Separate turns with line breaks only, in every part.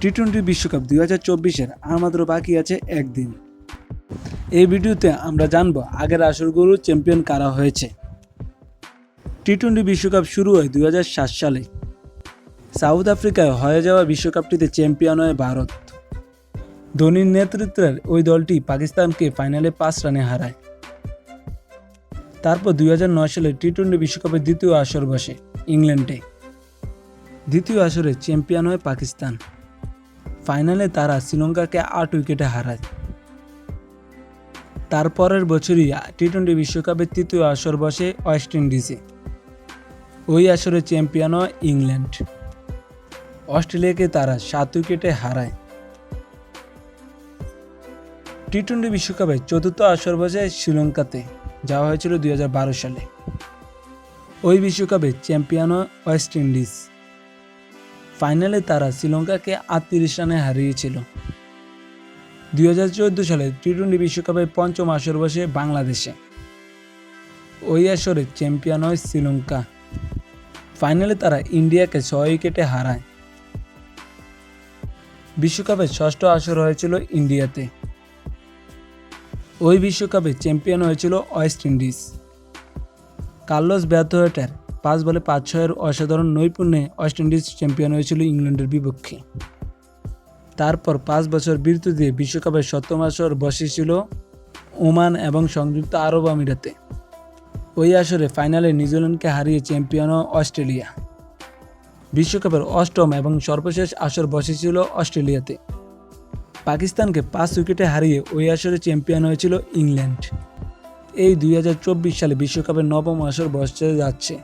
T twenty বিশ্বকাপ দুই হাজার চব্বিশের আর মাত্র বাকি আছে একদিন। এই ভিডিওতে আমরা জানব আগের আসরগুলো চ্যাম্পিয়ন কারা হয়েছে। টি টোয়েন্টি বিশ্বকাপ শুরু হয় দু হাজার সাত সালে। সাউথ আফ্রিকায় হয়ে যাওয়া বিশ্বকাপটিতে চ্যাম্পিয়ন হয় ভারত। ধোনির নেতৃত্বের ওই দলটি পাকিস্তানকে ফাইনালে পাঁচ রানে হারায়। তারপর দুই হাজার নয় সালে টি টোয়েন্টি বিশ্বকাপের দ্বিতীয় আসর বসে ইংল্যান্ডে। দ্বিতীয় আসরে চ্যাম্পিয়ন হয় পাকিস্তান। ফাইনালে তারা শ্রীলঙ্কাকে আট উইকেটে হারায়। তারপরের বছরই টি টোয়েন্টি বিশ্বকাপের তৃতীয় আসর বসে ওয়েস্ট ইন্ডিজে। ওই আসরে চ্যাম্পিয়ন হয় ইংল্যান্ড। অস্ট্রেলিয়াকে তারা সাত উইকেটে হারায়। টি টোয়েন্টি বিশ্বকাপে চতুর্থ আসর বসে শ্রীলঙ্কাতে, যাওয়া হয়েছিল দুই হাজার বারো সালে। ওই বিশ্বকাপে চ্যাম্পিয়ন ওয়েস্ট ইন্ডিজ। ফাইনালে তারা শ্রীলঙ্কাকে আটত্রিশ রানে হারিয়েছিল। দুই হাজার চোদ্দ সালে টি টোয়েন্টি বিশ্বকাপে পঞ্চম আসর বসে বাংলাদেশে। ওই আসরে চ্যাম্পিয়ন হয় শ্রীলঙ্কা। ফাইনালে তারা ইন্ডিয়াকে ছয় উইকেটে হারায়। বিশ্বকাপের ষষ্ঠ আসর হয়েছিল ইন্ডিয়াতে। ওই বিশ্বকাপে চ্যাম্পিয়ন হয়েছিল ওয়েস্ট ইন্ডিজ। কার্লোস ব্যাথোয়েটার পাঁচ বলে পাঁচ ছয়ের অসাধারণ নৈপুণ্যে ওয়েস্ট ইন্ডিজ চ্যাম্পিয়ন হয়েছিল ইংল্যান্ডের বিপক্ষে। তারপর পাঁচ বছর বিরতি দিয়ে বিশ্বকাপের সপ্তম আসর বসেছিল ওমান এবং সংযুক্ত আরব আমিরাতে। ওই আসরে ফাইনালে নিউজিল্যান্ডকে হারিয়ে চ্যাম্পিয়ন অস্ট্রেলিয়া। বিশ্বকাপের অষ্টম এবং সর্বশেষ আসর বসেছিল অস্ট্রেলিয়াতে। পাকিস্তানকে পাঁচ উইকেটে হারিয়ে ওই আসরে চ্যাম্পিয়ন হয়েছিল ইংল্যান্ড। এই দুই হাজার চব্বিশ সালে বিশ্বকাপের নবম আসর বসতে যাচ্ছে।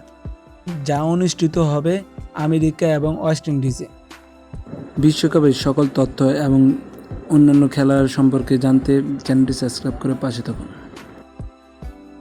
যা অনুষ্ঠিত হবে আমেরিকা এবং ওয়েস্ট ইন্ডিজে। বিশ্বকাপের সকল তথ্য এবং অন্যান্য খেলার সম্পর্কে জানতে চ্যানেলটি সাবস্ক্রাইব করে পাশে থাকুন।